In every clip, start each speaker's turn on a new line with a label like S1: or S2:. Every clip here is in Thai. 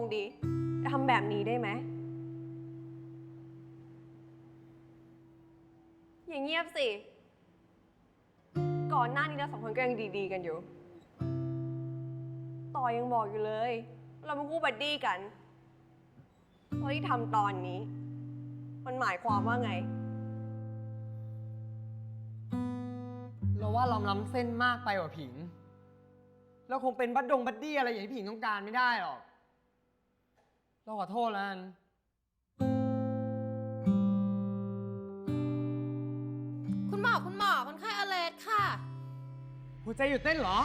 S1: งดิจะทำแบบนี้ได้ไหม อย่างเงียบสิ ก่อนหน้านี้เราสองคนก็ยังดีๆกันอยู่ ต่อยังบอกอยู่เลย เราเป็นคู่บัดดี้กันแล้วที่ทำตอนนี้ มันหมายความว่าไง
S2: เราว่าเราล้ำเส้นมากไปกว่าผิง เราคงเป็นบัดดงบัดดี้อะไรอย่างที่ผิงต้องการไม่ได้หรอก เราขอโทษแล้วกัน
S3: คุณหมอคุณหมอคนไข้อเลสค่ะ
S2: หัวใจหยุดเต้นเหรอ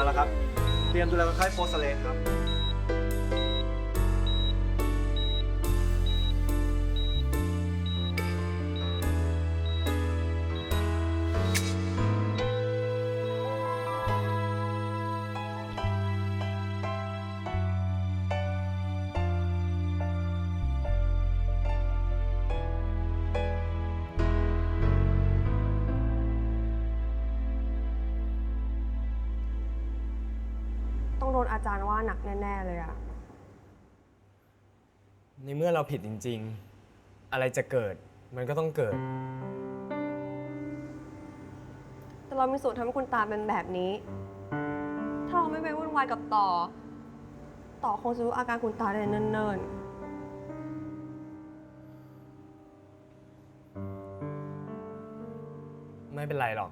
S4: มาแล้วครับ เตรียมดูแลคนไข้โพสเลนครับ
S1: องโดนอาจารย์ว่าหนักแน่ๆเลยอะ
S2: ในเมื่อเราผิดจริง ๆ อะไรจะเกิด มันก็ต้องเกิด
S1: แต่เรามีส่วนทำให้คุณตาเป็นแบบนี้ ถ้าเราไม่ไปวุ่นวายกับต่อ ต่อคงจะรู้อาการคุณตาได้เนิ่น
S2: ไม่เป็นไรหรอก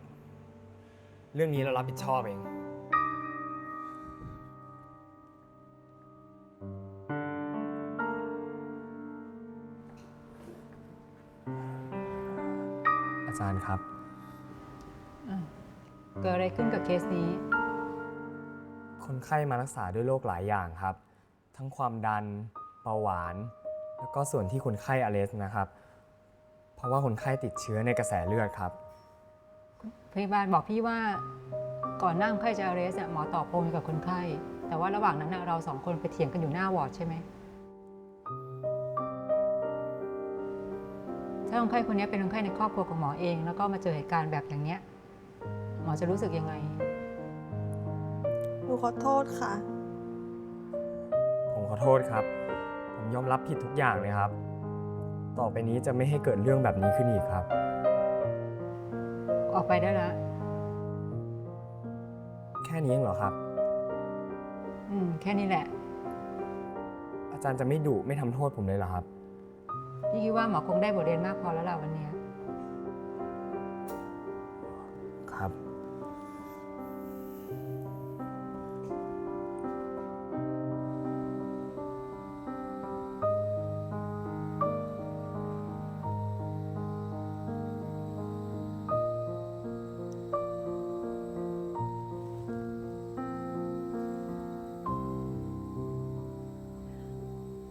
S2: เรื่องนี้เรารับผิดชอบเอง จารย์ครับ
S5: เกิดอะไรขึ้นกับเคสนี้
S2: คนไข้มารักษาด้วยโรคหลายอย่างครับ ทั้งความดันเบาหวาน แล้วก็ส่วนที่คนไข้อเลสนะครับ เพราะว่าคนไข้ติดเชื้อในกระแสเลือดครับ
S5: พยาบาลบอกพี่ว่าก่อนหน้าคนไข้จะเรสเนี่ยหมอตอบโอนกับคนไข้ แต่ว่าระหว่างนั้นน่ะเราสองคนไปเถียงกันอยู่หน้าวอร์ดใช่ไหม ถ้าคนไข้คนนี้เป็นคนไข้ในครอบครัวของหมอเอง แล้วก็มาเจอเหตุการณ์แบบอย่างเนี้ยหมอจะรู้สึกยังไง
S1: ๆหนูขอโทษค่ะ
S2: ผมขอโทษครับ ผมยอมรับผิดทุกอย่างเลยครับ ต่อไปนี้จะไม่ให้เกิดเรื่องแบบนี้ขึ้นอีกครับ
S5: ออกไปได้แล้ว
S2: แค่นี้เองเหรอครับ
S5: อืม แค่นี้แหละ
S2: อาจารย์จะไม่ดุไม่ทำโทษผมเลยเหรอครับ
S5: พี่คิดว่าหมอคงได้บทเรียนมากพอแล้วล่ะวันเนี้ย
S2: ครับ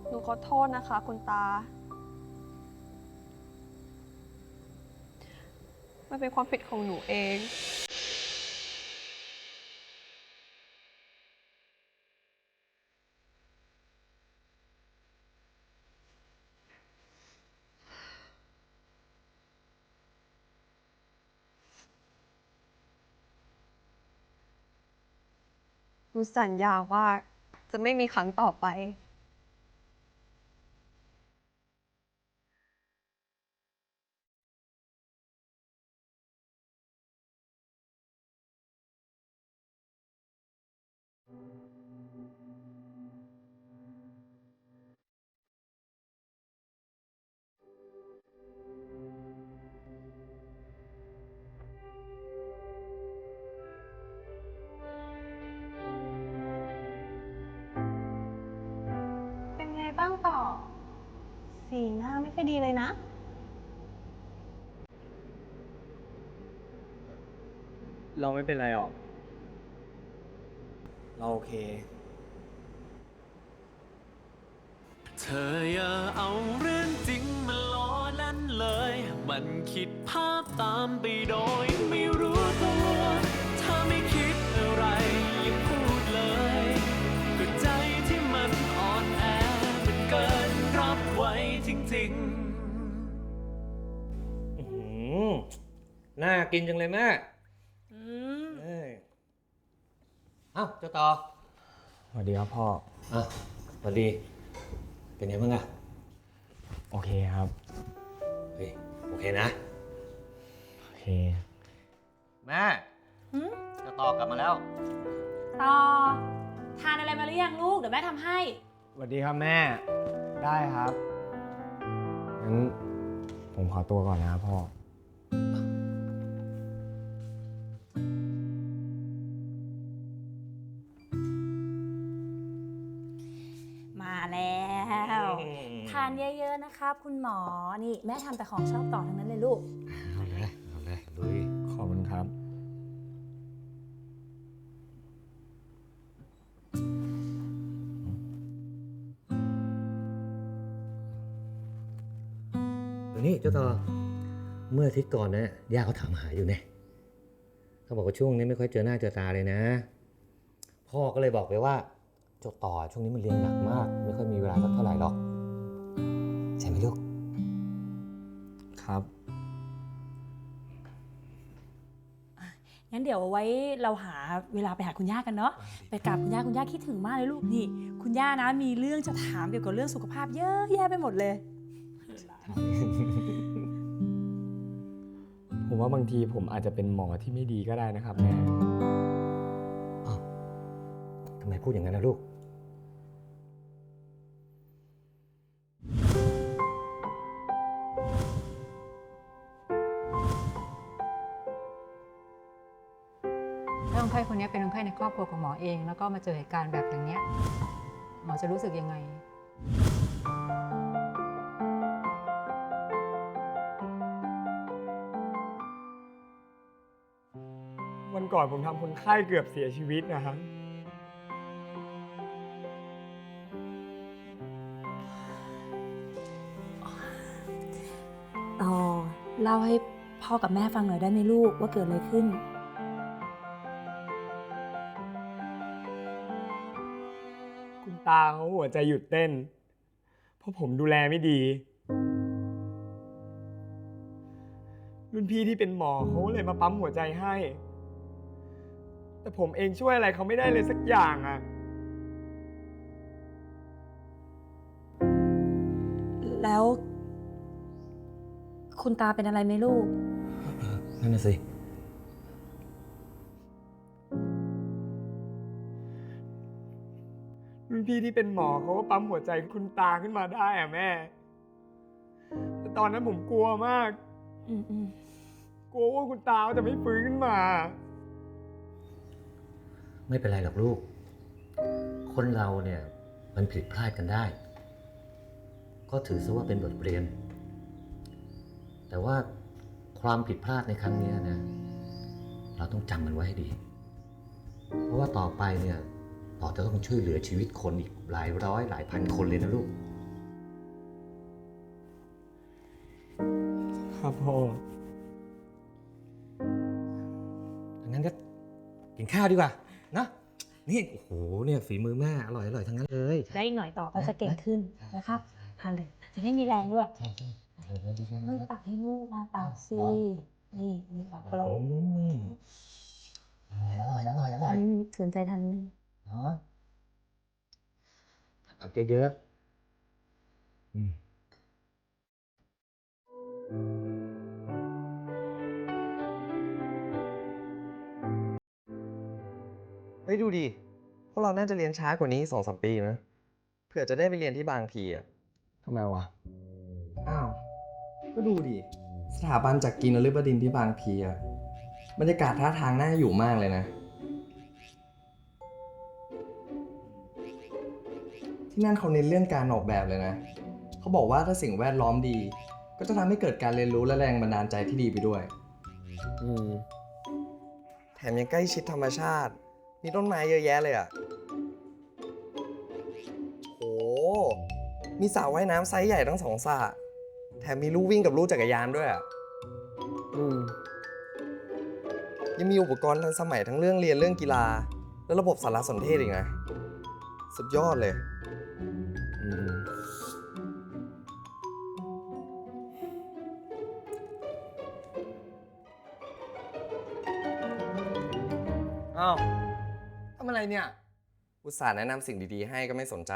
S1: หนูขอโทษนะคะ คุณตาันเป็นความผิดของหนูเองหนูสัญญาว่าจะไม่มีครั้งต่อไป
S6: เลยนะ
S2: เราไม่เป็นไรหรอก เราโอเค
S7: เธออย่าเอาเรื่องจริงมาล้อเล่นเลย มันคิดภาพตามไปโดยไม่รู้ น่า
S8: กินจังเลยแม่เอ้ยเอ้าเจ้าต่อ
S2: สวัสดีครับพ่อ
S8: อะสวัสดี เป็นไงบ้างอะ
S2: โอเคครับ
S8: เฮ้ยโอเคนะ
S2: โอเค
S8: แม่เจ้าต่อกลับมาแล้ว
S9: ต่อ ทานอะไรมาหรือยังลูก เดี๋ยวแม่ทำให้
S2: สวัสดีครับแม่ ได้ครับ งั้นผมขอตัวก่อนนะครับพ่อ
S10: มา ครับคุณหมอ นี่แม่ทำแต่ของชอบต่อทั้งนั้นเลยลูก
S8: เอาเลยเอาเลยลุย
S2: ขอบคุณครับ
S8: เดี๋ยวนี้เจ้าต่อเมื่ออาทิตย์ก่อนนะย่าเขาถามหาอยู่เนี่ยเขาบอกว่าช่วงนี้ไม่ค่อยเจอหน้าเจอตาเลยนะ พ่อก็เลยบอกไปว่าเจ้าต่อช่วงนี้มันเรียนหนักมาก ไม่ค่อยมีเวลาสักเท่าไหร่หรอก
S2: ครับ
S10: งั้นเดี๋ยวเอาไว้เราหาเวลาไปหาคุณย่ากันเนาะไปกราบคุณย่าคุณย่าคิดถึงมากเลยลูกนี่ คุณย่านะมีเรื่องจะถามเกี่ยวกับเรื่องสุขภาพเยอะแยะไปหมดเลย
S2: ผมว่าบางทีผมอาจจะเป็นหมอที่ไม่ดีก็ได้นะครับแม่
S8: อ้าวทำไมพูดอย่างนั้นนะลูก
S5: คนไข้คนนี้เป็นคนไข้ในครอบครัวของหมอเอง แล้วก็มาเจอเหตุการณ์แบบอย่างเนี้ยหมอจะรู้สึกยังไง
S2: วันก่อนผมทำคนไข้เกือบเสียชีวิตนะครับ
S10: ต่อเล่าให้พ่อกับแม่ฟังหน่อยได้ไหมลูกว่าเกิดอะไรขึ้น
S2: ตาเขาหัวใจหยุดเต้น เพราะผมดูแลไม่ดี รุ่นพี่ที่เป็นหมอเขาเลยมาปั๊มหัวใจให้ แต่ผมเองช่วยอะไรเขาไม่ได้เลยสักอย่างอะ
S10: แล้ว คุณตาเป็นอะไรไหมลูก
S8: นั่นน่ะสิ
S2: พี่ที่เป็นหมอเขาก็ปั๊มหัวใจคุณตาขึ้นมาได้อะแม่ แต่ตอนนั้นผมกลัวมาก
S10: อืมอืม
S2: กลัวว่าคุณตาเขาจะไม่ฟื้นขึ้นมา
S8: ไม่เป็นไรหรอกลูก คนเราเนี่ยมันผิดพลาดกันได้ ก็ถือซะว่าเป็นบทเรียน แต่ว่าความผิดพลาดในครั้งเนี้ยนะ เราต้องจำมันไว้ให้ดี เพราะว่าต่อไปเนี่ย ต่อจะต้องช่วยเหลือชีวิตคนอีกหลายร้อยหลายพันคนเลยนะลูก
S2: ครับพ่อ
S8: งั้นก็กินข้าวดีกว่านะนี่โอ้โหเนี่ยฝีมือแม่อร่อยอร่อยทั้งนั้นเลย
S10: ได้อีกหน่อยต่อก็จะเก่งขึ้นนะครับทานเลยจะได้มีแรงด้วย
S8: ใช่ใช่เออดีจัง
S10: ไม่ตักให้ลูกนะตักสินี่มีปากกล
S8: โอ้
S10: ม
S8: ยอร่อยอร่อยอร่อย
S10: อืมขืนใจทันนึง
S8: เนาะเอาเยอะๆอืม
S11: เฮ้ยดูดิ พวกเราน่าจะเรียนช้ากว่านี้สองสามปีนะ เผื่อจะได้ไปเรียนที่บางทีอะทำไมวะ อ้าว ก็ดูดิ สถาบันจากกินนฤบดินทร์ที่บางพีอะ บรรยากาศท่าทางน่าอยู่มากเลยนะ ที่นั่นเขาเน้นเรื่องการออกแบบเลยนะ เขาบอกว่าถ้าสิ่งแวดล้อมดี ก็จะทำให้เกิดการเรียนรู้และแรงบันดาลใจที่ดีไปด้วย อืม แถมยังใกล้ชิดธรรมชาติ มีต้นไม้เยอะแยะเลยอะ โห มีสระว่ายน้ำไซส์ใหญ่ทั้งสองสระแถมมีลู่วิ่งกับลู่จักรยานด้วยอะ อืม ยังมีอุปกรณ์ทันสมัยทั้งเรื่องเรียนเรื่องกีฬา และระบบสารสนเทศอีกนะ สุดยอดเลย อุตส่าห์แนะนำสิ่งดีๆ ให้ก็ไม่สนใจ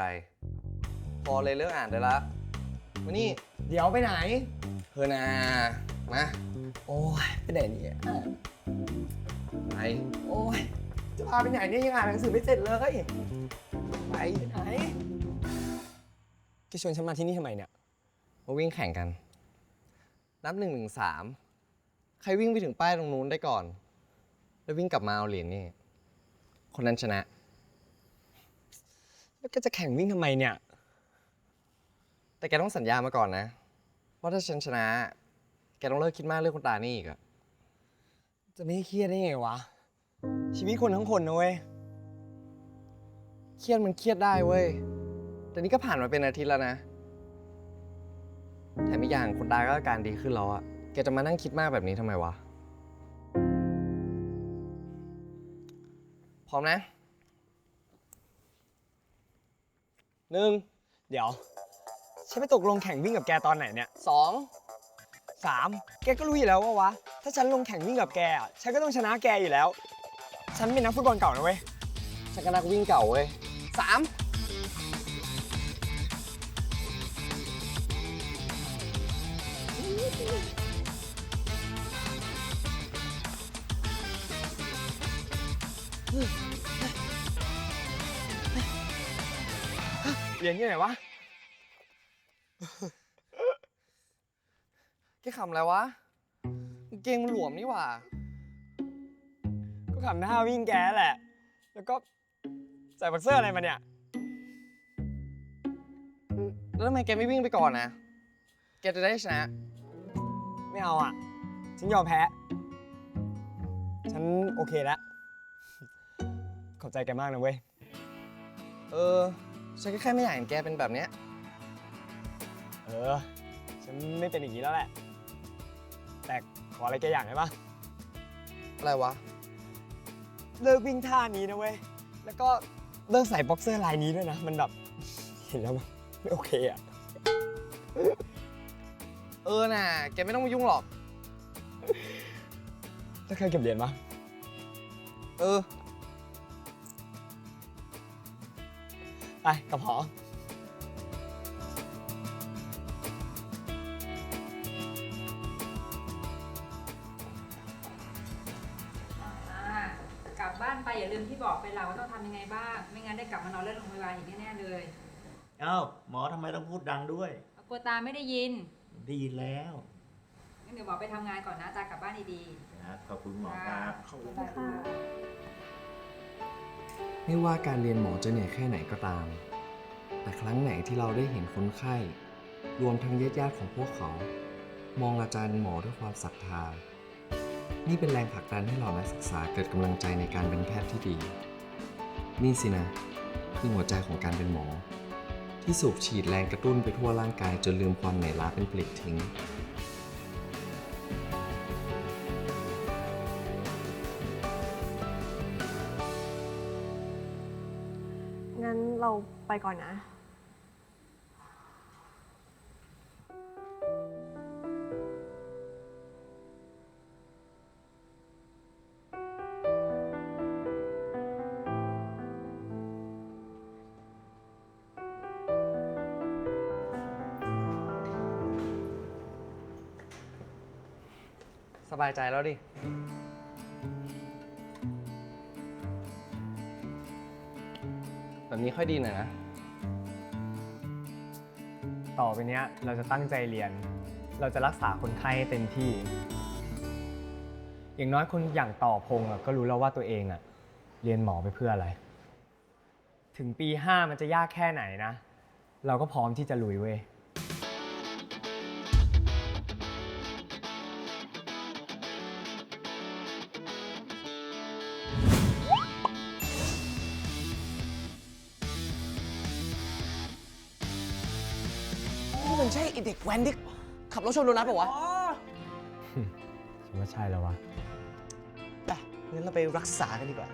S11: พอเลยเลิกอ่านได้ละมานี่เดี๋ยวไปไหนเฮอนามาโอ้ยไปไหนเนี่ยไปโอ้ยจะพาไปไหนเนี่ยยังอ่านหนังสือไม่เสร็จเลยไปไหนแกชวนฉันมาที่นี่ทำไมเนี่ยมาวิ่งแข่งกัน นับหนึ่งหนึ่งสามใครวิ่งไปถึงป้ายตรงนู้นได้ก่อน แล้ววิ่งกลับมาเอาเหรียญนี่ คนนั้นชนะ แล้วแกจะแข่งวิ่งทำไมเนี่ย แต่แกต้องสัญญามาก่อนนะ ว่าถ้าฉันชนะ แกต้องเลิกคิดมากเรื่องคนตานี่อีกอะจะไม่เครียดได้ไงวะ ชีวิตคนทั้งคนนะเว้ย เครียดมันเครียดได้เว้ย แต่นี่ก็ผ่านมาเป็นอาทิตย์แล้วนะ แถมอีกอย่างคนตาก็อาการดีขึ้นแล้วอะแกจะมานั่งคิดมากแบบนี้ทำไมวะ พร้อมนะ หนึ่ง
S2: เดี๋ยวฉันไปตกลงแข่งวิ่งกับแกตอนไหนเนี่ย
S11: สอง
S2: สามแกก็รู้อยู่แล้วว่าวะ ถ้าฉันลงแข่งวิ่งกับแกอะฉันก็ต้องชนะแกอยู่แล้ว ฉันเป็นนักฟุตบอลเก่านะเว้ย
S11: ฉันก็นักวิ่งเก่าเว้ยสาม เหรียญอยู่ไหนวะ แกขำอะไรวะกางเกงมันหลวมนี่หว่า
S2: ก็ขำท่าวิ่งแกแหละ แล้วก็ใส่บักเซอร์อะไรมาเนี่ย
S11: แล้วทำไมแกไม่วิ่งไปก่อนนะ แกจะได้ชนะ
S2: ไม่เอาอะ ฉันยอมแพ้ ฉันโอเคแล้ว ขอบใจแกมากนะเว้ย
S11: เออ ฉันก็แค่ไม่อยากเห็นแกเป็นแบบเนี้ย
S2: เออ ฉันไม่เป็นอย่างนี้แล้วแหละ แต่ขออะไรแกอย่างได้ปะ
S11: อะไรวะ
S2: เลิกวิ่งท่านี้นะเว้ย แล้วก็เลิกใส่บ็อกเซอร์ลายนี้ด้วยนะ มันแบบ เห็นแล้วมันไม่โอเคอะ
S11: เออน่ะ แกไม่ต้องมายุ่งหรอก
S2: แล้วเคยเก็บเหรียญปะ
S11: เออ
S2: ไปกระเพาะ
S5: กลับบ้านไปอย่าลืมที่บอกไปเราว่าต้องทำยังไงบ้าง ไม่งั้นได้กลับมานอนเล่นโรงพยาบาลอีกแน่ๆเลย
S12: เอ้าหมอทำไมต้องพูดดังด้วย
S5: กลัวตาไม่ได้ยิน
S12: ได้ยินแล้ว
S5: งั้นเดี๋ยวหมอไปทำงานก่อนนะตากลับบ้านดี
S12: ครับ ขอบคุณหมอครับ
S5: ๆขอบคุณค่ะ
S11: ไม่ว่าการเรียนหมอจะเหนื่อยแค่ไหนก็ตาม แต่ครั้งไหนที่เราได้เห็นคนไข้ รวมทั้งญาติญาติๆของพวกเขา มองอาจารย์หมอด้วยความศรัทธา นี่เป็นแรงผลักดันให้เรานักศึกษาเกิดกำลังใจในการเป็นแพทย์ที่ดี นี่สินะ คือหัวใจของการเป็นหมอ ที่สูบฉีดแรงกระตุ้นไปทั่วร่างกายจนลืมความเหนื่อยล้าเป็นปลิดทิ้ง
S1: ไปก่อนนะ
S8: สบายใจแล้วดิ นี้ค่อยดีหน่อยนะ
S2: ต่อไปเนี้ยเราจะตั้งใจเรียน เราจะรักษาคนไข้ให้เต็มที่ อย่างน้อยคนอย่างต่อพงอะก็รู้แล้วว่าตัวเองอะเรียนหมอไปเพื่ออะไร ถึงปี 5 มันจะยากแค่ไหนนะ เราก็พร้อมที่จะลุยเว้ย
S8: ด็กแว้นที่ขับรถชนโดนัทปะวะ
S2: คิดว่าใช่แล้ววะ
S8: ไปงั้นเราไปรักษากันดีกว่า